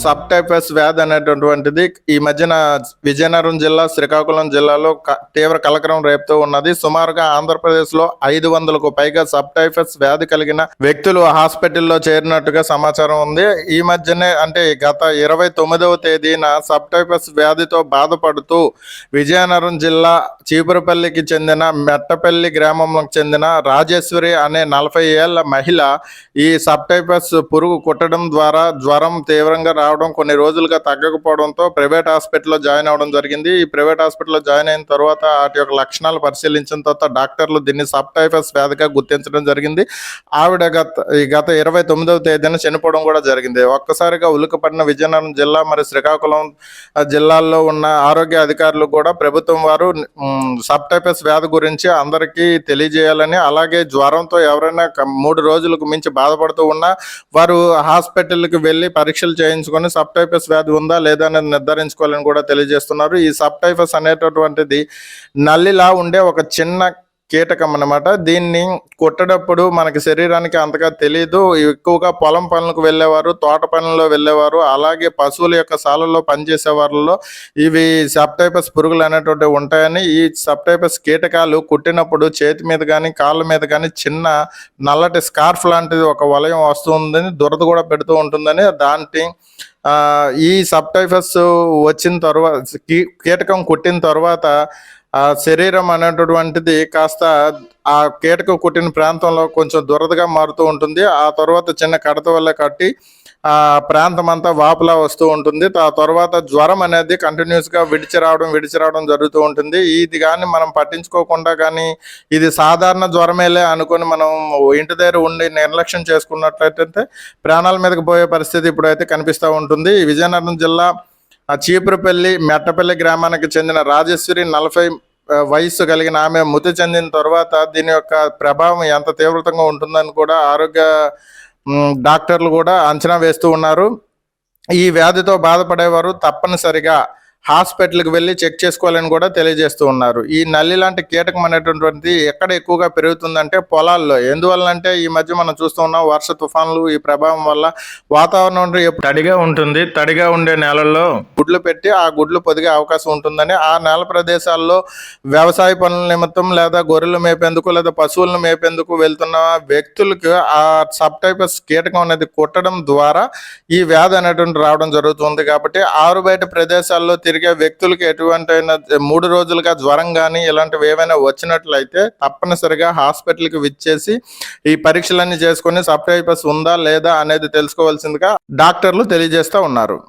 Sub typhus వ్యాధి అనేటటువంటిది ఈ మధ్యన విజయనగరం జిల్లా శ్రీకాకుళం జిల్లాలో క- తీవ్ర కలకరం రేపుతూ ఉన్నది. సుమారుగా ఆంధ్రప్రదేశ్లో ఐదు వందలకు పైగా సబ్ టైఫస్ వ్యాధి కలిగిన వ్యక్తులు హాస్పిటల్లో చేరినట్టుగా సమాచారం ఉంది. ఈ మధ్యనే అంటే గత ఇరవై తొమ్మిదవ తేదీన సబ్ టైఫస్ వ్యాధితో బాధపడుతూ విజయనగరం జిల్లా చీపురపల్లికి చెందిన మెట్టపల్లి గ్రామంలోకి చెందిన రాజేశ్వరి అనే నలభై ఏళ్ళ మహిళ ఈ సబ్ టైఫస్ పురుగు కుట్టడం ద్వారా జ్వరం తీవ్రంగా రావడం కొన్ని రోజులుగా తగ్గకపోవడంతో ప్రైవేట్ హాస్పిటల్లో జాయిన్ అవ్వడం జరిగింది. ఈ ప్రైవేట్ హాస్పిటల్లో జాయిన్ అయిన తర్వాత వాటి యొక్క లక్షణాలు పరిశీలించిన తర్వాత డాక్టర్లు దీన్ని సబ్ టైఫస్ వ్యాధిగా గుర్తించడం జరిగింది. ఆవిడ గత ఈ గత ఇరవై తొమ్మిదవ తేదీన చనిపోవడం కూడా జరిగింది. ఒక్కసారిగా ఉలికపడిన విజయనగరం జిల్లా మరి శ్రీకాకుళం జిల్లాల్లో ఉన్న ఆరోగ్య అధికారులు కూడా ప్రభుత్వం వారు సబ్ టైఫస్ వ్యాధి గురించి అందరికీ తెలియజేయాలని అలాగే జ్వరంతో ఎవరైనా మూడు రోజులకు మించి బాధపడుతూ ఉన్నా వారు హాస్పిటల్కి వెళ్ళి పరీక్షలు చేయించుకొని సబ్ టైఫస్ వ్యాధి ఉందా లేదా అనేది నిర్ధారించుకోవాలని కూడా తెలియజేస్తున్నారు. ఈ సబ్ టైఫస్ అనేటటువంటిది నల్లిలా ఉండే ఒక చిన్న కీటకం అన్నమాట. దీన్ని కొట్టేటప్పుడు మనకి శరీరానికి అంతగా తెలియదు ఎక్కువగా పొలం పనులకు వెళ్ళేవారు తోట పనుల్లో వెళ్ళేవారు అలాగే పశువుల యొక్క సాలల్లో పనిచేసే వాళ్ళలో ఇవి సెప్టైపస్ పురుగులు అనేటువంటివి ఉంటాయని ఈ సెప్టైపస్ కీటకాలు కుట్టినప్పుడు చేతి మీద కానీ కాళ్ళ మీద కానీ చిన్న నల్లటి స్కార్ఫ్ లాంటిది ఒక వలయం వస్తుందని దురద కూడా పెడుతూ ఉంటుందని దాంటి ఆ, ఈ సబ్టైఫస్ వచ్చిన తర్వాత కీటకం కుట్టిన తర్వాత ఆ శరీరం అనేటటువంటిది కాస్త ఆ కీటకం కుట్టిన ప్రాంతంలో కొంచెం దురదగా మారుతూ ఉంటుంది. ఆ తర్వాత చిన్న కడత వల్ల కట్టి ఆ ప్రాంతం అంతా వాపులా వస్తూ ఉంటుంది. ఆ తర్వాత జ్వరం అనేది కంటిన్యూస్గా విడిచి రావడం విడిచి రావడం జరుగుతూ ఉంటుంది. ఇది కానీ మనం పట్టించుకోకుండా కానీ ఇది సాధారణ జ్వరమేలే అనుకొని మనం ఇంటి దగ్గర ఉండి నిర్లక్ష్యం చేసుకున్నట్లయితే ప్రాణాల మీదకి పోయే పరిస్థితి ఇప్పుడైతే కనిపిస్తూ ఉంటుంది. విజయనగరం జిల్లా ఆ చీపురుపల్లి మెట్టపల్లి గ్రామానికి చెందిన రాజేశ్వరి నలభై వయస్సు కలిగిన ఆమె మృతి చెందిన తర్వాత దీని యొక్క ప్రభావం ఎంత తీవ్రతంగా ఉంటుందని కూడా ఆరోగ్య డాక్టర్లు కూడా అంచనా వేస్తూ ఉన్నారు. ఈ వ్యాధితో బాధపడేవారు తప్పనిసరిగా హాస్పిటల్కి వెళ్ళి చెక్ చేసుకోవాలని కూడా తెలియజేస్తూ ఉన్నారు. ఈ నల్లి లాంటి కీటకం అనేటటువంటిది ఎక్కడ ఎక్కువగా పెరుగుతుందంటే పొలాల్లో. ఎందువల్లంటే ఈ మధ్య మనం చూస్తూ ఉన్నాం వర్ష తుఫాన్లు ఈ ప్రభావం వల్ల వాతావరణం తడిగా ఉంటుంది. తడిగా ఉండే నేలల్లో గుడ్లు పెట్టి ఆ గుడ్లు పొదిగే అవకాశం ఉంటుందని ఆ నేల ప్రదేశాల్లో వ్యవసాయ పనుల నిమిత్తం లేదా గొర్రెలు మేపేందుకు లేదా పశువులను మేపేందుకు వెళ్తున్న వ్యక్తులకు ఆ సబ్ టైపస్ కీటకం అనేది కుట్టడం ద్వారా ఈ వ్యాధి అనేటువంటి రావడం జరుగుతుంది కాబట్టి ఆరు బయట ప్రదేశాల్లో తిరిగే వ్యక్తులకు ఎటువంటి అయినా మూడు రోజులుగా జ్వరం కానీ ఇలాంటివి ఏమైనా వచ్చినట్లయితే తప్పనిసరిగా హాస్పిటల్కి విచ్చేసి ఈ పరీక్షలన్నీ చేసుకొని సబ్ టైపస్ ఉందా లేదా అనేది తెలుసుకోవాల్సిందిగా డాక్టర్లు తెలియజేస్తూ ఉన్నారు.